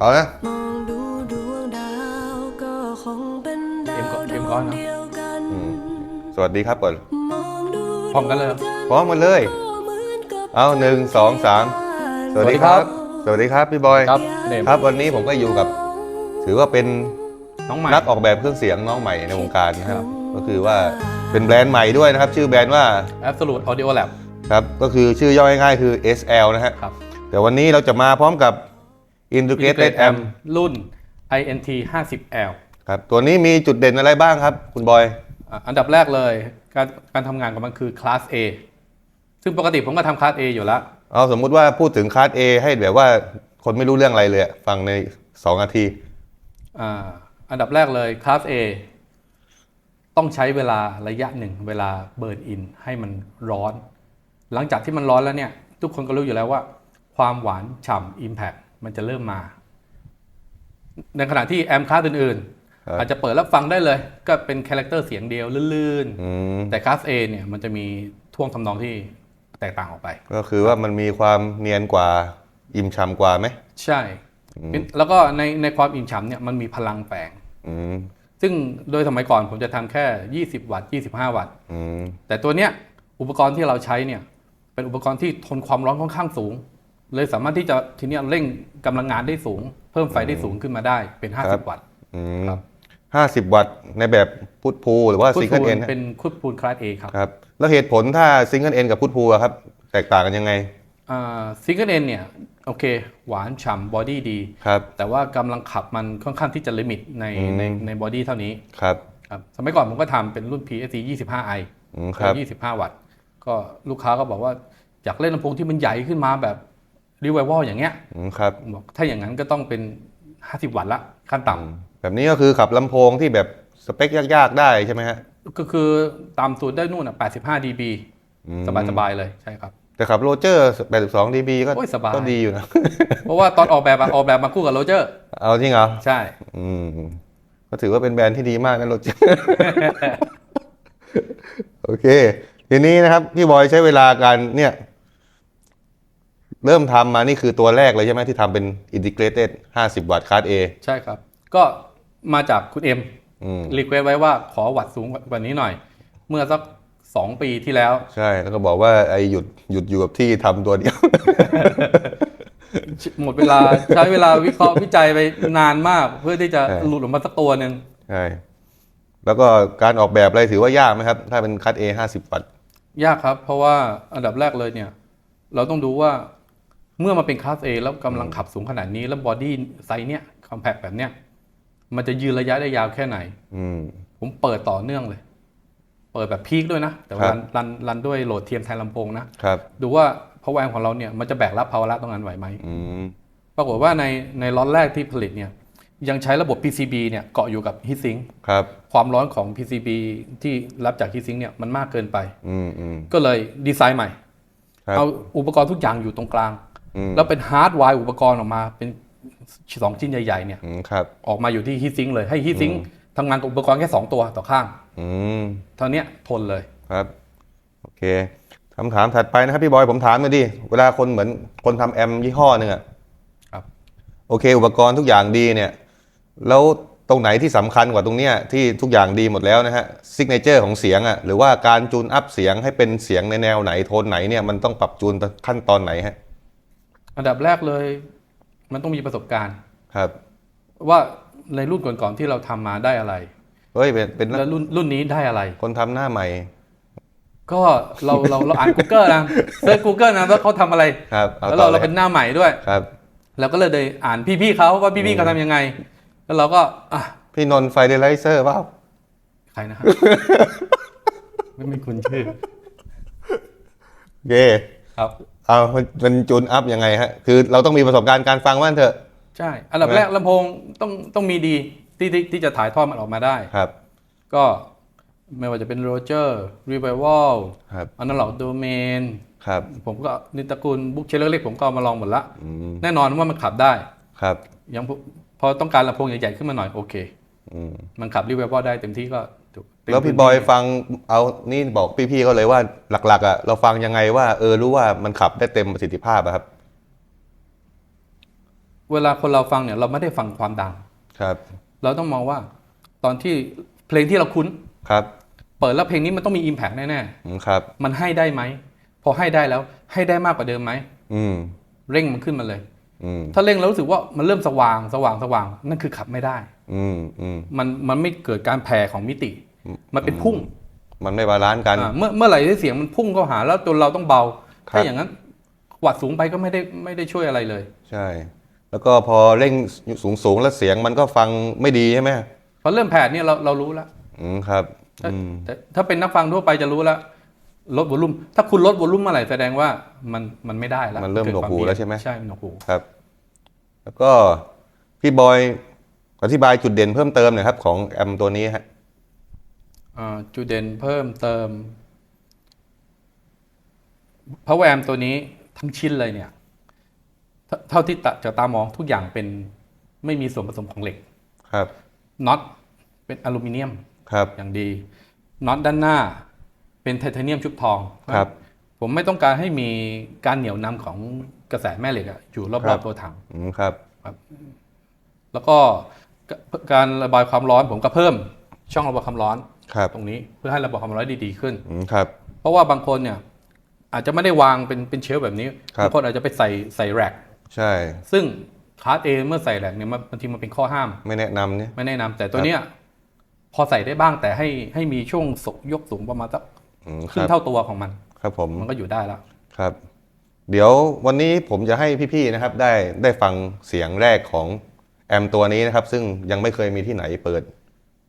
เอานะมองดูดวงดาวก็คงเป็นดาวดเกมวก่อนงเนอะเดียวกันสวัสดีครับก่อนมองดูพร้อมกันเลยเหรอ พร้อมกันเลยก็เหมือนกับเอาหนึ่งสองสามสวัสดีครับ สวัสดีครับพี่บอยครับเนม ครับวันนี้ผมก็อยู่กับ ถือว่าเป็นน้องใหม่นักออกแบบเครื่องเสียงน้องใหม่ในวงการนะครับ ก็คือว่าเป็นแบรนด์ใหม่ด้วยนะครับ ชื่อแบรนด์ว่า Absolute Audio Lab ครับก็คือชื่อย่อง่ายๆคือ SL นะฮะครับ แต่วันนี้เราจะมาพร้อมกับ Integrated Amp รุ่น INT 50L ครับตัวนี้มีจุดเด่นอะไรบ้างครับ คุณบอยอะอันดับแรกเลย การการทำงานของมันคือ Class A ซึ่งปกติผมก็ทำ Class A อยู่แล้วเอาสมมุติว่าพูดถึงคลาส A ให้แบบว่าคนไม่รู้เรื่องอะไรเลยอะฟังใน2นาทีอ่าอันดับแรกเลย Class A ต้องใช้เวลาระยะหนึ่งเวลาเบิร์นอินให้มันร้อน หลังจากที่มันร้อนแล้วเนี่ย ทุกคนก็รู้อยู่แล้วว่า ความหวานฉ่ำ Impact มันจะเริ่มมา ในขณะที่แอมคลาสอื่นครับๆอาจจะเปิดแล้วฟังได้เลย ก็เป็นคาแรคเตอร์เสียงเดียวลื่นอืมๆแต่คลาส A เนี่ยมันจะมีท่วงทำนองที่แตกต่างออกไป ก็คือว่ามันมีความเนียนกว่า อิ่มฉ่ำกว่าไหม ใช่ แล้วก็ในในความอิ่มฉ่ำเนี่ยมันมีพลังแฝงอืมซึ่งโดยสมัยก่อนผมจะทำแค่ 20 วัตต์ 25 วัตต์อืมแต่ตัวเนี้ยอุปกรณ์ที่เราใช้เนี่ยเป็นอุปกรณ์ที่ทนความร้อนค่อนข้างสูง เลยสามารถที่จะทีเนี้ยเร่งกำลังงานได้สูง เพิ่มไฟได้สูงขึ้นมาได้เป็น 50 วัตต์อืมครับห้าสิบวัตต์ในแบบพุทพูหรือว่าคุซิดงเกิลปูเอ็นนเป็นคุดปูนคลาส A ครับครับ แล้วเหตุผลถ้าซิงเกิลเอ็นกับพุทพูอะครับ แตกต่างกันยังไงซิงเกิลเอ็นเนี่ย โอเค หวานฉ่ำบอดี้ดีครับแต่ว่ากำลังขับมันค่อนข้างที่จะลิมิตในอืมในในบอดี้เท่านี้ครับครับสมัยก่อนผมก็ทำเป็นรุ่น PSC 25i อืมครับ25 วัตต์ ก็ลูกค้าก็บอกว่าอยากเล่นลำโพงที่มันใหญ่ขึ้นมาแบบ รีไว a l อย่างเงี้ยอืมครับผมบอกถ้าอย่างนั้นก็ต้องเป็น 50 วัตต์ละขั้นต่แบบนี้ก็คือขับลำโพงที่แบบสเปคยากๆได้ใช่ไหมฮะำก็คือต่ำสุดได้นู่นอะ85 dB อืมสบายๆเลยใช่ครับแต่ขับโรเจอร์ 82 dB ก็โอ้ยสบายก็ดีอยู่นะ เพราะว่าตอนออกแบบอะออกแบบมาคู่กับโรเจอร์ เอาจริงเหรอ ใช่ อืม ก็ถือว่าเป็นแบรนด์ที่ดีมากนะโรเจอร์ โอเค ทีนี้นะครับ พี่บอยใช้เวลาการเนี่ย เริ่มทำมานี่คือตัวแรกเลยใช่ไหมที่ทำเป็น integrated 50 วัตต์คาร์ด A ใช่ครับ ก็มาจากคุณเอ็มอืมรีเควสไว้ว่าขอวัตต์สูงกว่านี้หน่อย เมื่อสัก2ปีที่แล้ว ใช่แล้วก็บอกว่าไอ้หยุดหยุดอยู่กับที่ทำตัวเดียว หมดเวลา ใช้เวลาวิเคราะห์วิจัยไปนานมาก เพื่อที่จะใช่ หลุดออกมาสักตัวหนึ่งใช่แล้วก็การออกแบบอะไรถือว่ายากไหมครับ ถ้าเป็นคัด A 50 วัตต์ ยากครับ เพราะว่าอันดับแรกเลยเนี่ย เราต้องดูว่า เมื่อมาเป็นคลาส A แล้วกำลังขับสูงขนาดนี้ แล้วบอดี้ไซส์เนี้ยคอมแพคแบบเนี้ยมันจะยืนระยะได้ยาวแค่ไหน อืมผมเปิดต่อเนื่องเลย เปิดแบบพีคด้วยนะ แต่ว่าครับรันรันรันด้วยโหลดเทียมแทนลำโพงนะครับดูว่าพาวเวอร์ของเราเนี่ยมันจะแบกรับภาวะตรงนั้นไหวไหมอืมปรากฏว่าในในล็อตแรกที่ผลิตเนี่ยยังใช้ระบบ PCB เนี่ยเกาะอยู่กับฮีทซิงครับความร้อนของ PCB ที่รับจากฮีทซิงเนี่ยมันมากเกินไปอืมอืมก็เลยดีไซน์ใหม่ครับเอาอุปกรณ์ทุกอย่างอยู่ตรงกลางอืม แล้วเป็นฮาร์ดไวร์อุปกรณ์ออกมาเป็นสองชิ้นใหญ่ ๆ เนี่ยอืมครับออกมาอยู่ที่ฮีทซิงเลยให้ฮีทซิงทำงานกับอุปกรณ์แค่2ตัวต่อข้างอืมเท่าเนี้ยทนเลยครับโอเคคำถามถัดไปนะครับพี่บอยผมถามหน่อยดิเวลาคนเหมือนคนทำแอมยี่ห้อหนึ่งอะครับโอเค อุปกรณ์ทุกอย่างดีเนี่ย แล้วตรงไหนที่สำคัญกว่าตรงเนี้ยที่ทุกอย่างดีหมดแล้วนะฮะซิกเนเจอร์ของเสียงอะหรือว่าการจูนอัพเสียงให้เป็นเสียงในแนวไหนโทนไหนเนี่ยมันต้องปรับจูนขั้นตอนไหนฮะ อันดับแรกเลย มันต้องมีประสบการณ์ ครับ ว่าในรุ่นก่อนๆที่เราทำมาได้อะไรเฮ้ยเป็นเป็นแล้วรุ่นรุ่นนี้ได้อะไร คนทำหน้าใหม่ ก็เราเราเราอ่าน Google นะเซิร์ช Google นะว่าเขาทำอะไรครับอแล้วต่เราอเรายเป็นหน้าใหม่ด้วยครับเราก็เลยได้อ่านพี่ๆเขาว่าพี่ๆเขาทำยังไง แล้วเราก็อะพี่นนท์ไฟเดลไลเซอร์เปล่าใครนะฮะไม่มีคุณชื่อโอเคครับ เอามันมันจูนอัพยังไงฮะ คือเราต้องมีประสบการณ์การฟังว่างั้นเถอะ ใช่ อันดับแรกลำโพงต้องต้องมีดีที่ที่ที่จะถ่ายทอดมันออกมาได้ ครับ ก็ไม่ว่าจะเป็นโรเจอร์รีไววลครับ อันนั้นหลอกโดเมนครับ ผมก็นิตระกูลบุ๊กเชลเลอร์เล็กผมก็เอามาลองหมดละ อืมแน่นอนว่ามันขับได้ ครับ ยังพอพอต้องการลำโพงใหญ่ๆขึ้นมาหน่อยโอเค อืมมันขับรีไววลได้เต็มที่ก็ถูกเต็ม แล้วพี่บอยฟังเอานี่บอกพี่ๆเขาเลยว่าหลัก ๆ อะ เราฟังยังไงว่า เออรู้ว่ามันขับได้เต็มประสิทธิภาพอะครับ เวลาคนเราฟังเนี่ย เราไม่ได้ฟังความดังครับ เราต้องมองว่า ตอนที่เพลงที่เราคุ้นครับ เปิดแล้วเพลงนี้มันต้องมี Impact แน่อืมครับๆมันให้ได้ไหมพอให้ได้แล้ว ให้ได้มากกว่าเดิมไหมอืม เร่งมันขึ้นมาเลยอืมถ้าเร่งแล้วรู้สึกว่ามันเริ่มสว่างสว่างสว่าง นั่นคือขับไม่ได้ อืมอืมมันมันไม่เกิดการแผ่ของมิติ มันเป็นพุ่ง มันไม่บาลานซ์กันอ่าเมื่อเมื่อไหร่ที่เสียงมันพุ่งเข้าหาแล้วจนเราต้องเบาครับถ้าอย่างนั้นวัดสูงไปก็ไม่ได้ไม่ได้ช่วยอะไรเลย ใช่ แล้วก็พอเร่งสูงสูงๆแล้วเสียงมันก็ฟังไม่ดีใช่ไหมพอเริ่มแผ่เนี่ยเราเรารู้แล้วอืมครับถ้าอืมแต่ถ้าเป็นนักฟังทั่วไปจะรู้แล้วลดวอลลุ่มถ้าคุณลดวอลลุ่มเมื่อไหร่แสดงว่ามันมันไม่ได้แล้วมันเริ่มกิดหนวกควาหูเยแล้วใช่ไหมใช่มันหนวกหูครับ แล้วก็พี่บอยอธิบายจุดเด่นเพิ่มเติมหน่อยครับ ของแอมตัวนี้ฮะอ่า จุดเด่นเพิ่มเติม power amp ตัวนี้ทั้งชิ้นเลยเนี่ยเท่าเท่าที่ตะจากตามองทุกอย่างเป็นไม่มีส่วนผสมของเหล็กครับน็อตเป็นอลูมิเนียมครับอย่างดีน็อตด้านหน้าเป็นไทเทเนียมชุบทองครับ ผมไม่ต้องการให้มีการเหนี่ยวนำของกระแสแม่เหล็กอะอยู่รครัอบบๆตัวถังอืมครับ แล้วก็กการระบายความร้อนผมก็เพิ่มช่องระบายความร้อนครับ ตรงนี้เพื่อให้ระบายความร้อนได้ดีขึ้นอืมครับ เพราะว่าบางคนเนี่ยอาจจะไม่ได้วางเป็นเป็นเชลฟ์แบบนี้ครับบางคนอาจจะไปใส่ใส่แร็กใช่ซึ่ซึ่งคลาสเอเมื่อใส่แร็กเนี่ยมันบางทีมันเป็นข้อห้าม ไม่แนะนำเนี่ยไม่แนะนำแต่ตัวเนี้ยพอใส่ได้บ้างแต่ให้ให้มีช่วงสกยกสูงประมาณสักอืมคครึ่รังบเท่าตัวของมัน ครับผมมันก็อยู่ได้แล้วครับ เดี๋ยววันนี้ผมจะให้พี่ๆนะครับ ได้ได้ฟังเสียงแรกของแอมตัวนี้นะครับ ซึ่งยังไม่เคยมีที่ไหนเปิด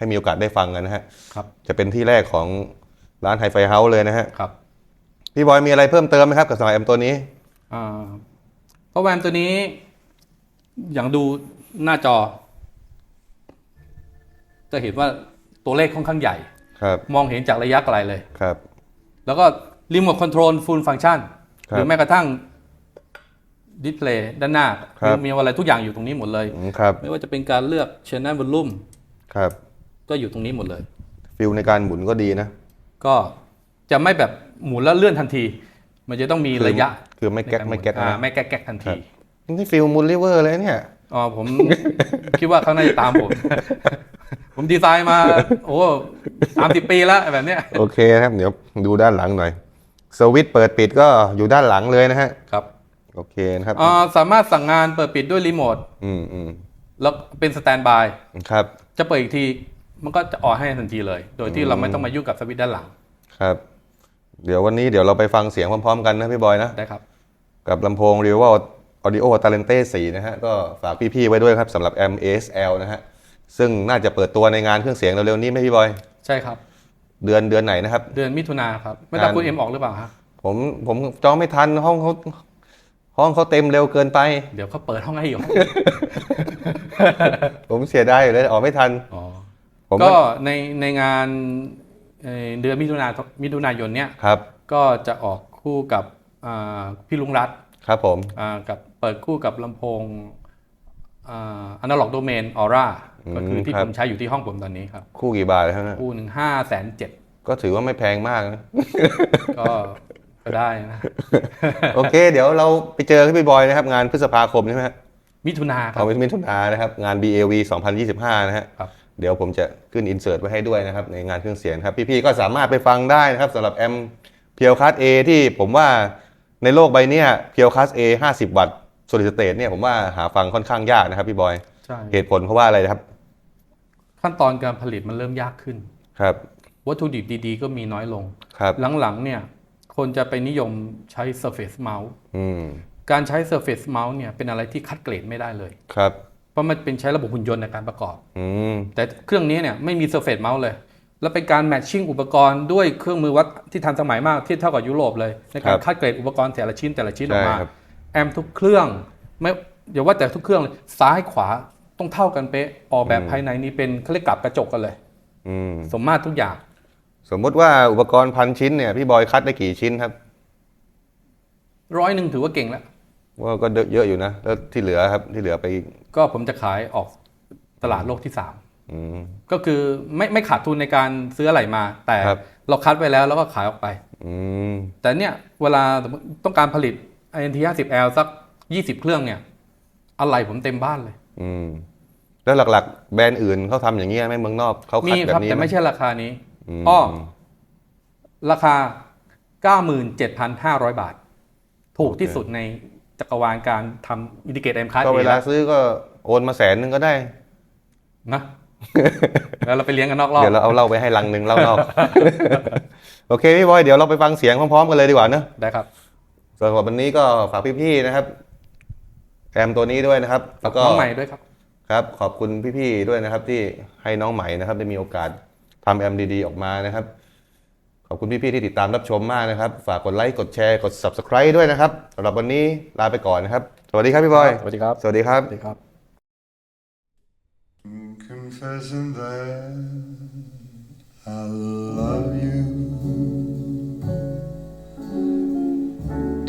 ให้มีโอกาสได้ฟังกันนะฮะครับจะเป็นที่แรกของร้านไฮไฟเฮาส์เลยนะฮะครับพี่บอยมีอะไรเพิ่มเติมไหมครับกับสำหรับแอมตัวนี้อ่าเพราะแวมตัวนี้ อย่างดูหน้าจอ จะเห็นว่าตัวเลขค่อนข้างใหญ่ครับ มองเห็นจากระยะไกลเลยครับ แล้วก็รีโมทคอนโทรลฟูลฟัง c t ชันครับหรือแม้กระทั่งดิสเพลย์ด้านหน้าครับมีอะไรทุกอย่างอยู่ตรงนี้หมดเลยอืมครับไม่ว่าจะเป็นการเลือก channel volume ครับ ก็อยู่ตรงนี้หมดเลย ฟิลในการหมุนก็ดีนะ ก็จะไม่แบบหมุนแล้วเลื่อนทันที มันจะต้องมีระยะ คือไม่แก๊กในารหไม่แก๊กอ่านะไม่แก๊กแก๊กทันครัทีบนี่ฟิลมูลลิเวอร์เลยเนี่ยอ๋อผมคิดว่าเขาน่าจะตามผม ผมดีไซน์มา โอ้สามสิบปีแล้วแบบเนี้ยโอเคนะครับเดี๋ยวดูด้านหลังหน่อยสวิตช์เปิดปิดก็อยู่ด้านหลังเลยนะฮะครับโอเคนะครับอ่าสามารถสั่งงานเปิดปิดด้วยรีโมทอืมอืมแล้วเป็นสแตนบายครับ จะเปิดอีกที มันก็จะออกให้ทันทีเลย โดยที่เราไม่ต้องมายุ่งกับสวิตช์ด้านหลัง ครับ เดี๋ยววันนี้เดี๋ยวเราไปฟังเสียงพร้อมๆกันนะพี่บอยนะ ได้ครับ กับลำโพง r i v a l Audio Talente 4นะฮะ ก็ฝากพี่ๆไว้ด้วยครับสำหรับ M ASL นะฮะ ซึ่งน่าจะเปิดตัวในงานเครื่องเสียงเร็วๆนี้ไหมพี่บอย ใช่ครับ เดือนเดือนไหนนะครับ เดือนมิถุนาครับ ไม่ต้องงานคุณเอ็มออกหรือเปล่าครับผมผมจองไม่ทันห้องเขาห้องเขาเต็มเร็วเกินไป เดี๋ยวเขาเปิดห้องให้อยู่ ผมเสียดายอยู่เลยออกไม่ทัน อ๋อผม ก็ในในงานเอ่อเดือนมิถุนามิถุนายนเนี้ยครับ ก็ก็จะออกคู่กับอ่าพี่ลุงรัตน์ครับผมอ่ากับเปิดคู่กับลำโพงอนาล็อกโดเมนออร่าอืมก็คือที่ครัผบมใช้อยู่ที่ห้องผมตอนนี้ครับ คู่กี่บาทครับคู่หนึ่งห้าแสนเจ็ดก็ถือว่าไม่แพงมากนะก็ก็ได้นะ โอเค เดี๋ยวเราไปเจอพี่บอยนะครับ งานพฤษภาคมใช่ไหมฮะมิถุนาครัเอาบไว้มิถุนายนนะครับ งาน BAV 2025 นะฮะครับ เดี๋ยวผมจะขึ้นอินเสิร์ตไว้ให้ด้วยนะครับในงานเครื่องเสียงครับ พี่ๆก็สามารถไปฟังได้นะครับสำหรับแอมเพียวคัส A ที่ผมว่าในโลกใบเนี้เพียวคัส A 50วัตต์โซลิดสเตทเนี่ยผมว่าหาฟังค่อนข้างยากนะครับพี่บอยใช่เหตุผลเพราะว่าอะไรนะครับ ขั้นตอนการผลิตมันเริ่มยากขึ้นครับ วัตถุดิบดีๆ ก็มีน้อยลงครับหลังๆเนี่ยคนจะไปนิยมใช้ Surface Mouse อืมการใช้ Surface Mouse เนี่ยเป็นอะไรที่คัดเกรดไม่ได้เลยครับเพ ราะมันเป็นใช้ระบบหุ่นยนต์ในการประกอบ อืม แต่เครื่องนี้เนี่ยไม่มี Surface Mouse เลย แล้วเป็นการแมทชิ่งอุปกรณ์ด้วยเครื่องมือวัดที่ทันสมัยมากที่เท่ากับยุโรปเลย ในการคัดเกรดอุปกรณ์แต่ละชิ้นแต่ละชิ้นออกมา ใช่ครับ แอมทุกเครื่องไม่อย่าว่าแต่ทุกเครื่องเลยซ้ายขวาต้องเท่ากันเป๊ะออกแบบภายในนี้เป็นเขาเรียกกลับกระจกกันเลย อืม สมมาตรทุกอย่าง สมมติว่าอุปกรณ์พันชิ้นเนี่ยพี่บอยคัดได้กี่ชิ้นครับ ร้อยหนึ่งถือว่าเก่งแล้ว ว่าก็เยอะอยู่นะ แล้วที่เหลือครับที่เหลือไปก็ผมจะขายออกตลาดโลกที่สามอืมก็คือไม่ไม่ขาดทุนในการซื้ออะไรมา แต่ครับเราคัดไว้แล้วแล้วก็ขายออกไปอืมแต่เนี่ยเวลาสมมุติต้องการผลิต INT 50L สัก 20 เครื่องเนี่ย อะไรผมเต็มบ้านเลยอืมแล้วหลักๆ แบรนด์อื่นเขาทำอย่างเงี้ยไหมเมืองนอกเขามีคัดแบครับบนี้แต่ไหมไม่ใช่ราคานี้มอ้อราคา 97,500 บาท ถูกที่สุดใน จักรวาลการทำอินดิเกตเอ็มคัสก็เวลาซื้อก็โอนมาแสนนึงก็ได้นะแล้วเราไปเลี้ยงกันนอกรอบเดี๋ยวเราเอาเหล้าไปให้ลังหนึ่งเหล้านอก โอเคพี่บอยเดี๋ยวเราไปฟังเสียงพร้อมๆกันเลยดีกว่าเนอะได้ครับส่วนวันนี้ก็ฝากพี่ๆนะครับแอมตัวนี้ด้วยนะครับ แล้วก็น้องใหม่ด้วยครับครับ ขอบคุณพี่ๆด้วยนะครับ ที่ให้น้องใหม่นะครับ ได้มีโอกาสทำแอมดีๆออกมานะครับ ขอบคุณพี่ๆที่ติดตามรับชมมากนะครับ ฝากกดไลค์กดแชร์กด subscribe ด้วยนะครับสำหรับวันนี้ลาไปก่อนนะครับ สวัสดีครับพี่บอย สวัสดีครับ สวัสดีครับ สวัสดีครับ Confessing that I love you.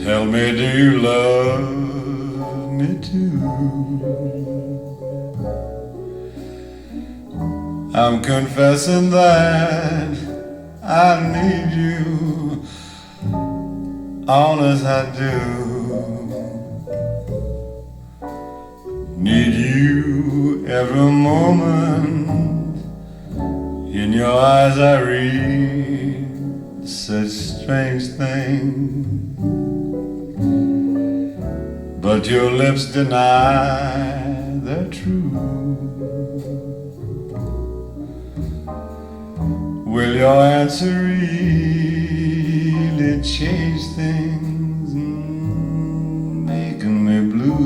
Tell me, do you love me too? I'm confessing that I need you, honest I do. Need you every moment. In your eyes, I read such strange things. But your lips deny the truth. Will your answer really change things, mm, making me blue?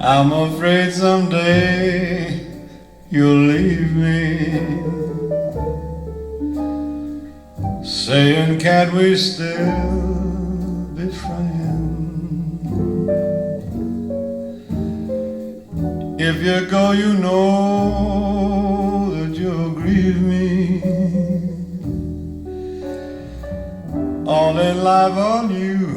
I'm afraid someday you'll leave me. Saying, can't we still If you go, you know that you'll grieve me. All in life on you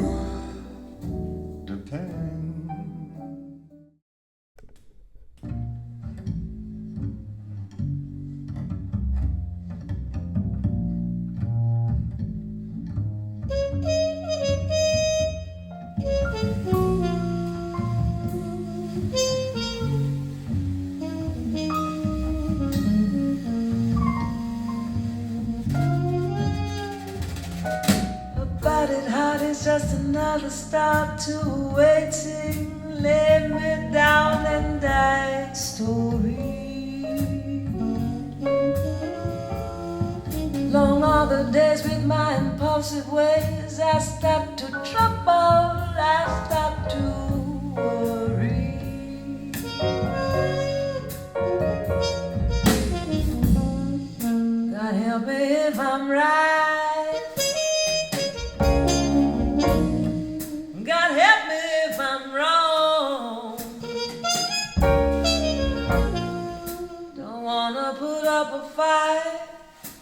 stop to waiting. Lay me down and die story. Long are the days with my impulsive ways. I stop to trouble,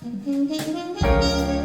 Mm-hmm.